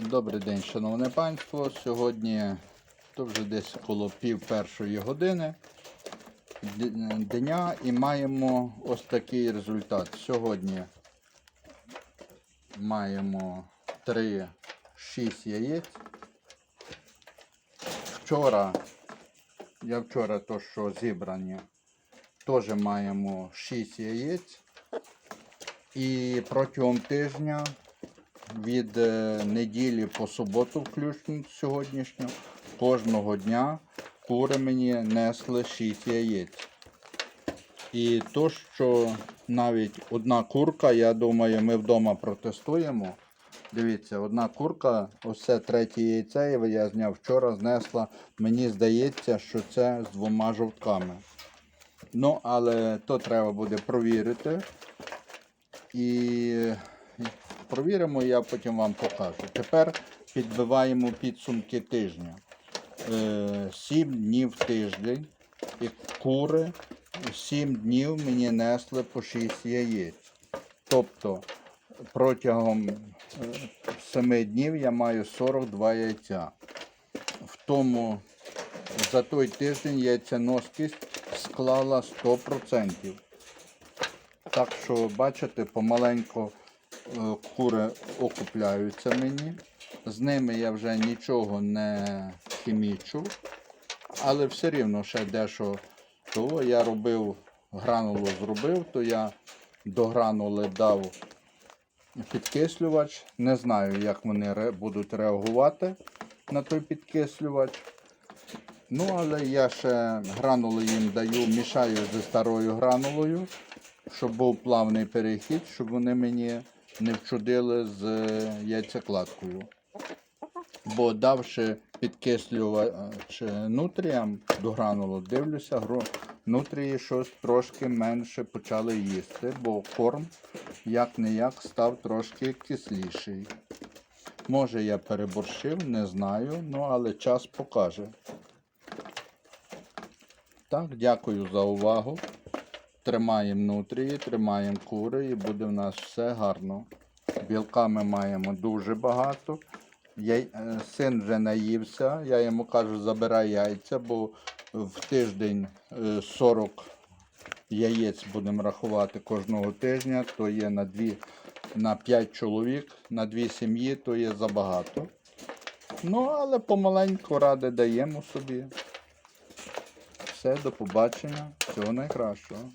Добрий день, шановне панство. Сьогодні то вже десь коло пів першої години дня і маємо ось такий результат. Сьогодні маємо 3-6 яєць. Вчора, я вчора то, що зібрані, теж маємо 6 яєць. І протягом тижня від е, неділі по суботу, включно сьогоднішню, кожного дня кури мені несли 6 яєць. І то, що навіть одна курка, я думаю, ми вдома протестуємо. Дивіться, одна курка, ось це третє яйце, я зняв вчора, знесла. Мені здається, що це з двома жовтками. Ну, але то треба буде провірити. І провіримо, я потім вам покажу. Тепер підбиваємо підсумки тижня. Е, Сім днів тиждень і кури 7 днів мені несли по 6 яєць. Тобто протягом 7 днів я маю 42 яйця. В тому за той тиждень яйценоскість склала 100%. Так що, бачите, помаленьку е, кури окупляються мені. З ними я вже нічого не хімічу, але все рівно ще дещо того я робив, гранулу зробив, то я до гранули дав підкислювач. Не знаю, як вони ре- будуть реагувати на той підкислювач. Ну, але я ще гранули їм даю, мішаю зі старою гранулою, щоб був плавний перехід, щоб вони мені не вчудили з е, яйцекладкою. Бо давши підкислювач нутріям до гранулу, дивлюся, нутрії щось трошки менше почали їсти, бо корм як не як став трошки кисліший. Може я переборщив, не знаю, ну але час покаже. Так, дякую за увагу. Тримаємо нутрії, тримаємо кури і буде в нас все гарно. Білка ми маємо дуже багато. Я, е, син вже наївся, я йому кажу, забирай яйця, бо в тиждень е, 40 яєць будемо рахувати кожного тижня, то є на, 2, на 5 чоловік, на 2 сім'ї, то є забагато. Ну, але помаленьку ради даємо собі. Все, до побачення. Всього найкращого.